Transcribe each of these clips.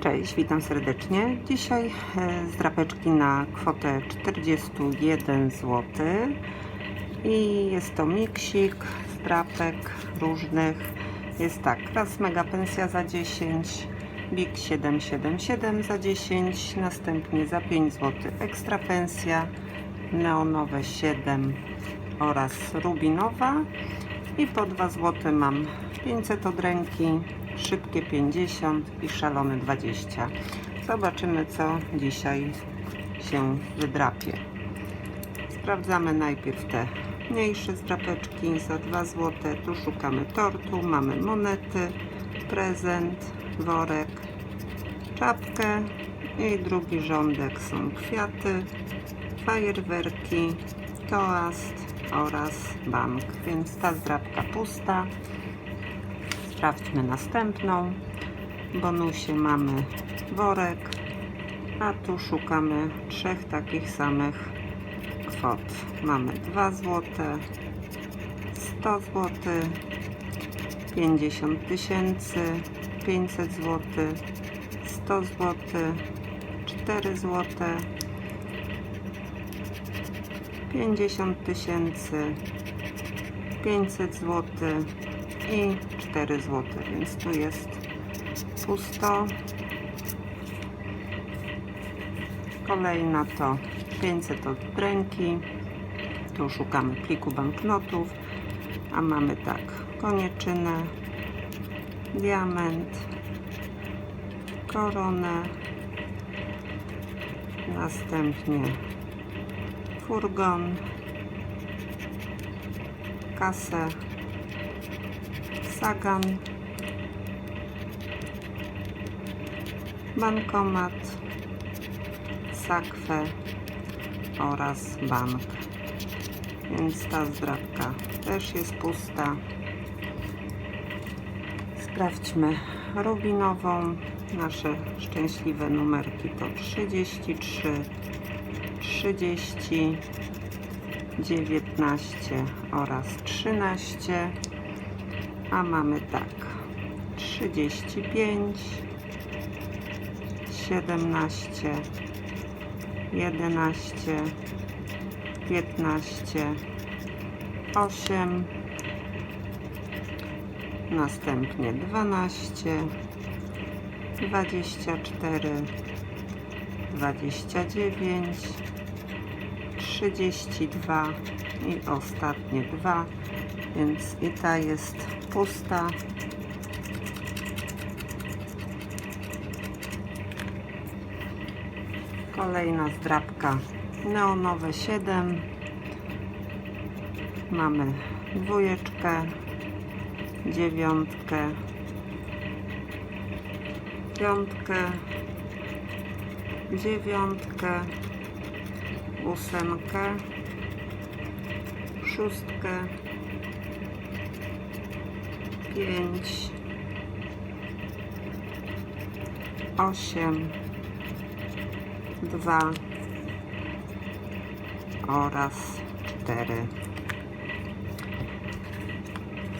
Cześć, witam serdecznie. Dzisiaj e, zdrapeczki na kwotę 41 zł. I jest to miksik zdrapek różnych. Jest tak, raz mega pensja za 10, Big 777 za 10, następnie za 5 zł ekstra pensja, neonowe 7 oraz rubinowa. I po 2 zł mam 500 od ręki, szybkie 50 i szalone 20. Zobaczymy co dzisiaj się wydrapie. Sprawdzamy najpierw te mniejsze zdrapeczki za 2 zł. Tu szukamy tortu, mamy monety, prezent, worek, czapkę i drugi rządek są kwiaty, fajerwerki, toast oraz bank, więc ta zdrapka pusta. Sprawdźmy następną. W bonusie mamy worek, a tu szukamy trzech takich samych kwot. Mamy 2 zł, 100 zł, 50 tysięcy, 500 zł, 100 zł, 4 zł, 50 tysięcy, 500 zł i 4 zł, więc tu jest pusto. Kolejna to 500 od ręki. Tu szukamy pliku banknotów, a mamy tak konieczynę, diament, koronę, następnie furgon, kasę, sagan, bankomat, sakwę oraz bank. Więc ta zdrabka też jest pusta. Sprawdźmy rubinową. Nasze szczęśliwe numerki to 33, 30, 19 oraz 13 a mamy tak. 35 17 11 15 8 następnie 12 24 29 32 i ostatnie dwa, więc i ta jest pusta. Kolejna zdrabka neonowe 7. Mamy dwójeczkę, dziewiątkę, piątkę, dziewiątkę, ósemkę, szóstkę, pięć, osiem, dwa oraz cztery.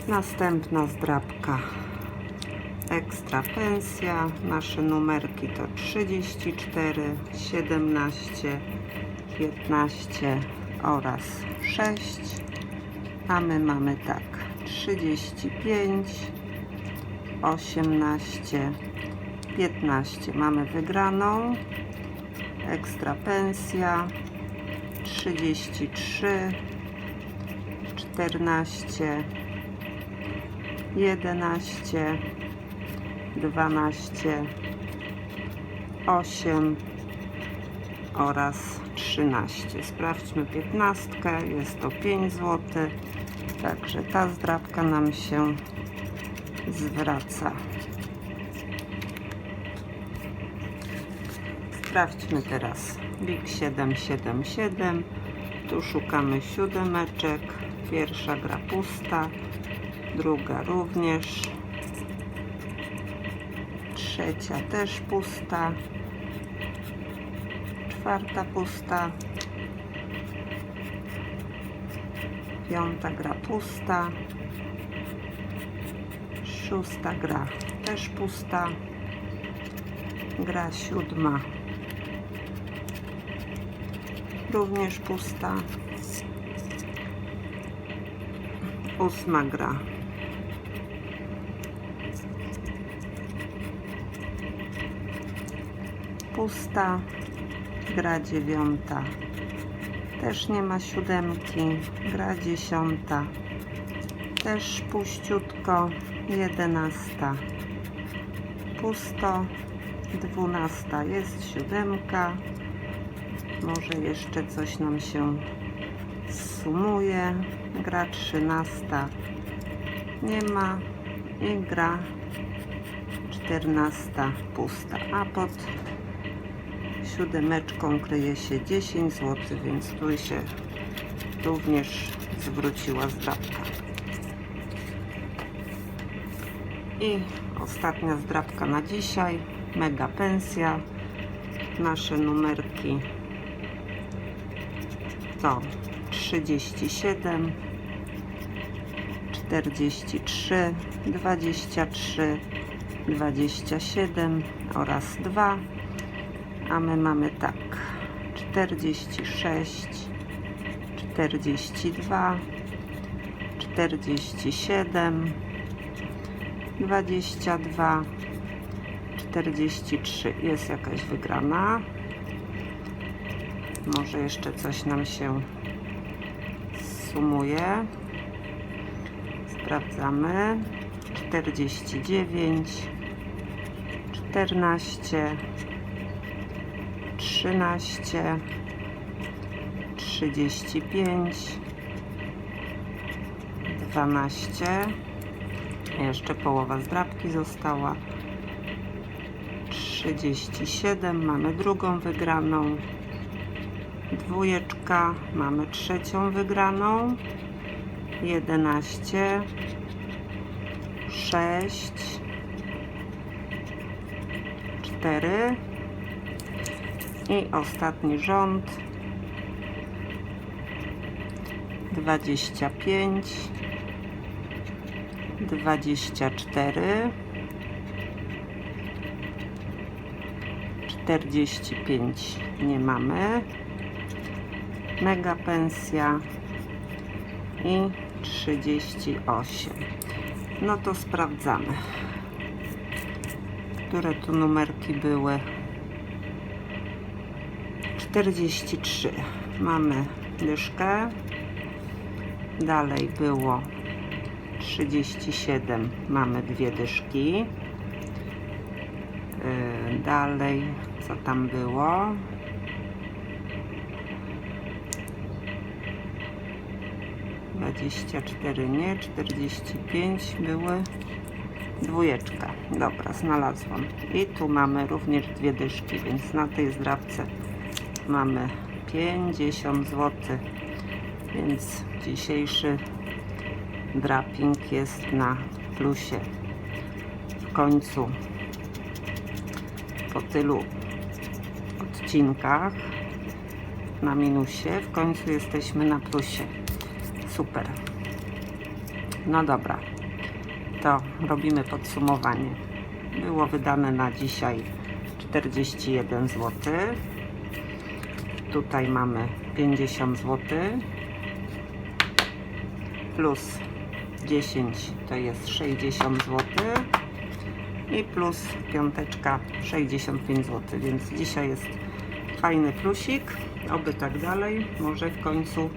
Następna zdrabka. Ekstra pensja. Nasze numerki to 34, 17, 15 oraz 6. A my mamy tak 35, 18, 15. Mamy wygraną. Ekstra pensja 33, 14, 11, 12, 8 oraz 13. Sprawdźmy 15. Jest to 5 zł. Także ta zdrabka nam się zwraca. Sprawdźmy teraz Big 777. Tu szukamy siódemeczek. Pierwsza gra pusta, druga również, trzecia też pusta, czwarta pusta, piąta gra pusta, szósta gra też pusta, gra siódma również pusta. Ósma gra. Pusta. Gra dziewiąta. Też nie ma siódemki. Gra dziesiąta. Też puściutko. Jedenasta. Pusto. Dwunasta. Jest siódemka. Może jeszcze coś nam się sumuje. Gra 13 nie ma i gra 14 pusta. A pod siódemeczką kryje się 10 zł, więc tu się również zwróciła zdrabka. I ostatnia zdrabka na dzisiaj. Mega pensja. Nasze numerki to 37, 43, 23, 27 oraz 2, a my mamy tak 46, 42, 47, 22, 43. Jest jakaś wygrana. Może jeszcze coś nam się sumuje. Sprawdzamy. 49, 14, 13, 35, 12. Jeszcze połowa zdrabki została. 37. Mamy drugą wygraną dwójeczka, mamy trzecią wygraną, 11, 6, 4 i ostatni rząd. 25, 24, 45 nie mamy. Mega pensja i 38 no to sprawdzamy które tu numerki były 43 mamy dyszkę dalej było 37 mamy dwie dyszki. Yy, dalej co tam było? 24 nie, 45 były. Dwójeczka. Dobra, znalazłam. I tu mamy również dwie dyszki, więc na tej zdrawce mamy 50 zł. Więc dzisiejszy draping jest na plusie. W końcu po tylu odcinkach na minusie, w końcu jesteśmy na plusie super. No dobra, to robimy podsumowanie. Było wydane na dzisiaj 41 zł. Tutaj mamy 50 zł. Plus 10 to jest 60 zł. I plus piąteczka 65 zł. Więc dzisiaj jest fajny plusik. Oby tak dalej. Może w końcu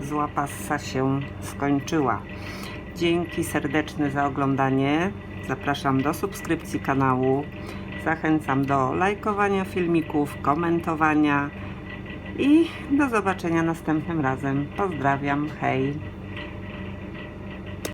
zła passa się skończyła. Dzięki serdeczne za oglądanie. Zapraszam do subskrypcji kanału. Zachęcam do lajkowania filmików, komentowania i do zobaczenia następnym razem. Pozdrawiam, hej!